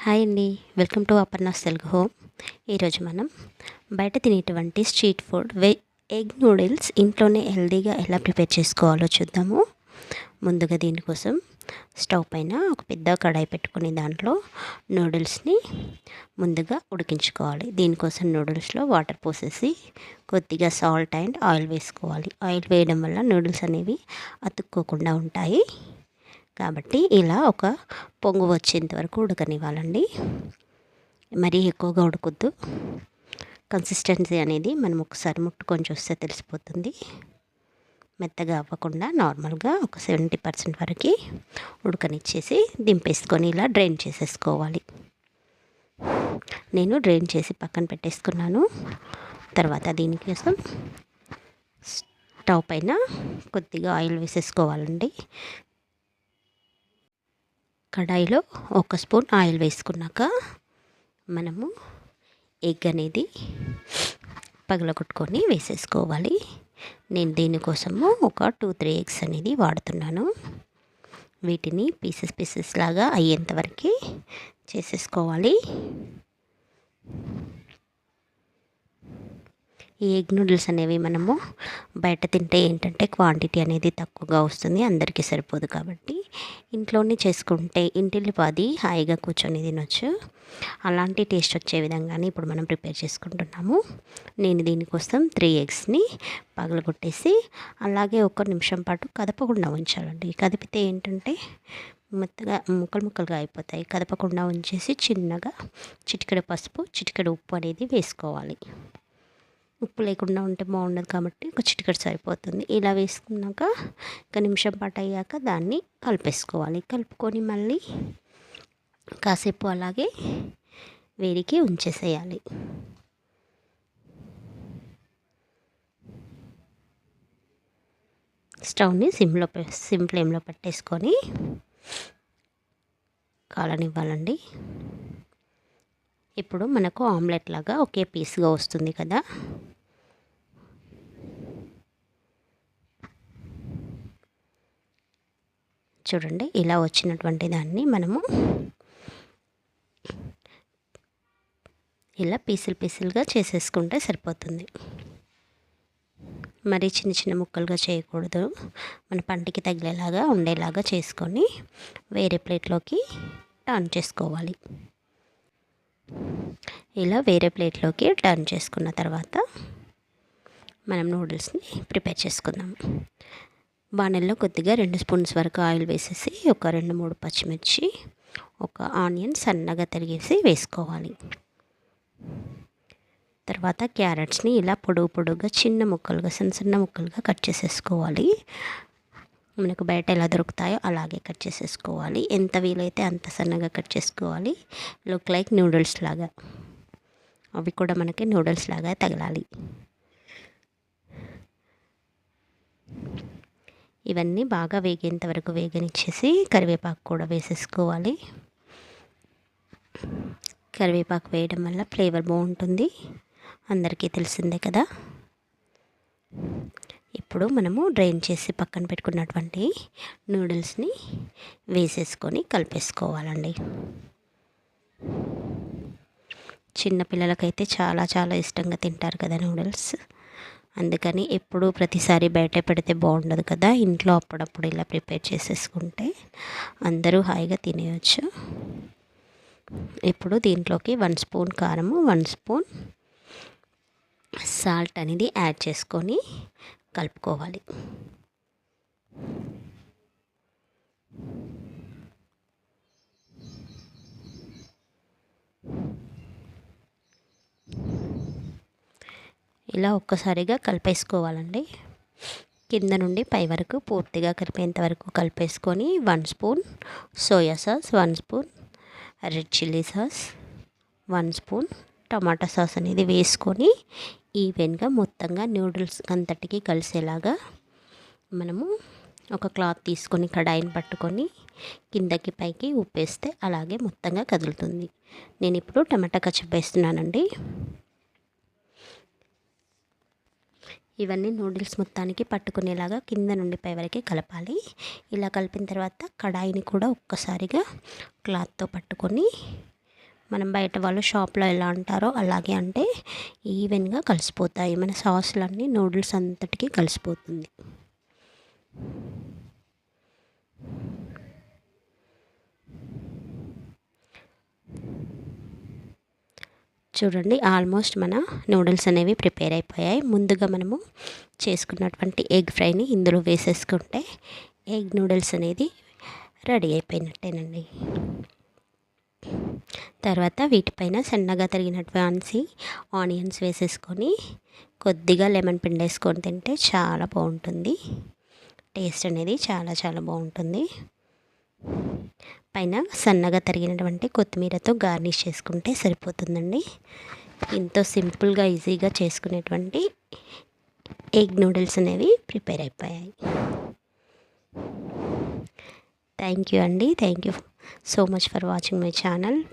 Hi అండి. Welcome to Aparna's Telugu home. ఈరోజు మనం బయట తినేటువంటి స్ట్రీట్ ఫుడ్ వె ఎగ్ నూడిల్స్ ఇంట్లోనే హెల్తీగా ఎలా ప్రిపేర్ చేసుకోవాలో చూద్దాము. ముందుగా దీనికోసం స్టవ్ పైన ఒక పెద్ద కడాయి పెట్టుకుని దాంట్లో నూడిల్స్ని ముందుగా ఉడికించుకోవాలి. దీనికోసం నూడిల్స్లో వాటర్ పోసేసి కొద్దిగా సాల్ట్ అండ్ ఆయిల్ వేసుకోవాలి. ఆయిల్ వేయడం వల్ల నూడిల్స్ అనేవి అతుక్కోకుండా ఉంటాయి. కాబట్టి ఇలా ఒక పొంగు వచ్చేంత వరకు ఉడకనివ్వాలండి. మరీ ఎక్కువగా ఉడకొద్దు. కన్సిస్టెన్సీ అనేది మనం ఒకసారి ముట్టుకొని చూస్తే తెలిసిపోతుంది. మెత్తగా అవ్వకుండా నార్మల్గా ఒక సెవెంటీ పర్సెంట్ వరకు ఉడకనిచ్చేసి దింపేసుకొని ఇలా డ్రైన్ చేసేసుకోవాలి. నేను డ్రైన్ చేసి పక్కన పెట్టేసుకున్నాను. తర్వాత దీనికోసం స్టవ్ పైన కొద్దిగా ఆయిల్ వేసేసుకోవాలండి. కడాయిలో ఒక స్పూన్ ఆయిల్ వేసుకున్నాక మనము ఎగ్ అనేది పగలగొట్టుకొని వేసేసుకోవాలి. నేను దీనికోసము ఒక టూ త్రీ ఎగ్స్ అనేది వాడుతున్నాను. వీటిని పీసెస్ పీసెస్ లాగా అయ్యేంతవరకు చేసేసుకోవాలి. ఈ ఎగ్ నూడిల్స్ అనేవి మనము బయట తింటే ఏంటంటే క్వాంటిటీ అనేది తక్కువగా వస్తుంది అందరికీ సరిపోదు కాబట్టి. ఇంట్లోనే చేసుకుంటే ఇంటిల్లిపాది హాయిగా కూర్చొని తినొచ్చు. అలాంటి టేస్ట్ వచ్చే విధంగానే ఇప్పుడు మనం ప్రిపేర్ చేసుకుంటున్నాము. నేను దీనికోసం త్రీ ఎగ్స్ని పగలగొట్టేసి అలాగే ఒక నిమిషం పాటు కదపకుండా ఉంచాలండి. కదిపితే ఏంటంటే మెత్తగా ముక్కలు ముక్కలుగా అయిపోతాయి. కదపకుండా ఉంచేసి చిన్నగా చిటికెడు పసుపు చిటికెడు ఉప్పు అనేది వేసుకోవాలి. ఉప్పు లేకుండా ఉంటే బాగుండదు కాబట్టి ఒక చిటికెట్ సరిపోతుంది. ఇలా వేసుకున్నాక ఒక నిమిషం పాటు అయ్యాక దాన్ని కలిపేసుకోవాలి. కలుపుకొని మళ్ళీ కాసేపు అలాగే వేడికి ఉంచేసేయాలి. స్టవ్ని సిమ్లో సిమ్ ఫ్లేమ్లో పెట్టేసుకొని కాలనివ్వాలండి. ఇప్పుడు మనకు ఆమ్లెట్ లాగా ఒకే పీస్గా వస్తుంది కదా. చూడండి ఇలా వచ్చినటువంటి దాన్ని మనము ఇలా పీసులు పీసులుగా చేసేసుకుంటే సరిపోతుంది. మరి చిన్న చిన్న ముక్కలుగా చేయకూడదు. మన పంటికి తగిలేలాగా ఉండేలాగా చేసుకొని వేరే ప్లేట్లోకి టర్న్ చేసుకోవాలి. ఇలా వేరే ప్లేట్లోకి టర్న్ చేసుకున్న తర్వాత మనం నూడిల్స్ని ప్రిపేర్ చేసుకుందాం. బాణల్లో కొద్దిగా రెండు స్పూన్స్ వరకు ఆయిల్ వేసేసి ఒక రెండు మూడు పచ్చిమిర్చి ఒక ఆనియన్ సన్నగా తరిగేసి వేసుకోవాలి. తర్వాత క్యారెట్స్ని ఇలా పొడుగు పొడుగుగా చిన్న ముక్కలుగా చిన్న చిన్న ముక్కలుగా కట్ చేసేసుకోవాలి. మనకు బయట ఎలా దొరుకుతాయో అలాగే కట్ చేసేసుకోవాలి. ఎంత వీలైతే అంత సన్నగా కట్ చేసుకోవాలి. లుక్ లైక్ నూడిల్స్ లాగా. అవి కూడా మనకి నూడిల్స్ లాగా తగలాలి. ఇవన్నీ బాగా వేగేంత వరకు వేగనిచ్చేసి కరివేపాకు కూడా వేసేసుకోవాలి. కరివేపాకు వేయడం వల్ల ఫ్లేవర్ బాగుంటుంది. అందరికీ తెలిసిందే కదా. ఇప్పుడు మనము డ్రైన్ చేసి పక్కన పెట్టుకున్నటువంటి నూడిల్స్ని వేసేసుకొని కలిపేసుకోవాలండి. చిన్నపిల్లలకైతే చాలా చాలా ఇష్టంగా తింటారు కదా నూడిల్స్. అందుకని ఎప్పుడు ప్రతిసారి బయట పెడితే బాగుండదు కదా ఇంట్లో అప్పుడప్పుడు ఇలా ప్రిపేర్ చేసేసుకుంటే అందరూ హాయిగా తినేయచ్చు. ఇప్పుడు దీంట్లోకి వన్ స్పూన్ కారము వన్ స్పూన్ సాల్ట్ అనేది యాడ్ చేసుకొని కలుపుకోవాలి. ఇలా ఒక్కసారిగా కలిపేసుకోవాలండి. కింద నుండి పై వరకు పూర్తిగా కలిపేంత వరకు కలిపేసుకొని one spoon soya sauce one spoon red chilli sauce one spoon tomato sauce అనేది వేసుకొని ఈవెన్గా మొత్తంగా నూడిల్స్ అంతటికి కలిసేలాగా మనము ఒక క్లాత్ తీసుకొని కడాయిని పట్టుకొని కిందకి పైకి ఉప్పేస్తే అలాగే మొత్తంగా కదులుతుంది. నేను ఇప్పుడు టమాటా కచ్చప్ వేస్తున్నానండి. ఇవన్నీ నూడిల్స్ మొత్తానికి పట్టుకునేలాగా కింద నుండి పై వరకే కలపాలి. ఇలా కలిపిన తర్వాత కడాయిని కూడా ఒక్కసారిగా క్లాత్తో పట్టుకొని మనం బయట వాళ్ళు షాప్లో ఎలా అంటారో అలాగే అంటే ఈవెన్గా కలిసిపోతాయి. మన సాసులన్నీ నూడిల్స్ అంతటికి కలిసిపోతుంది. చూడండి ఆల్మోస్ట్ మన నూడిల్స్ అనేవి ప్రిపేర్ అయిపోయాయి. ముందుగా మనము చేసుకున్నటువంటి ఎగ్ ఫ్రైని ఇందులో వేసేసుకుంటే ఎగ్ నూడిల్స్ అనేది రెడీ అయిపోయినట్టేనండి. తర్వాత వీటిపైన సన్నగా తరిగినటువంటి ఆనియన్స్ వేసేసుకొని కొద్దిగా లెమన్ పిండి వేసుకొని తింటే చాలా బాగుంటుంది. టేస్ట్ అనేది చాలా చాలా బాగుంటుంది. పైన సన్నగా తరిగినటువంటి కొత్తిమీరతో గార్నిష్ చేసుకుంటే సరిపోతుందండి. ఎంతో సింపుల్గా ఈజీగా చేసుకునేటువంటి ఎగ్ నూడిల్స్ అనేవి ప్రిపేర్ అయిపోయాయి. థ్యాంక్ యూ అండి. Thank you so much for watching my channel.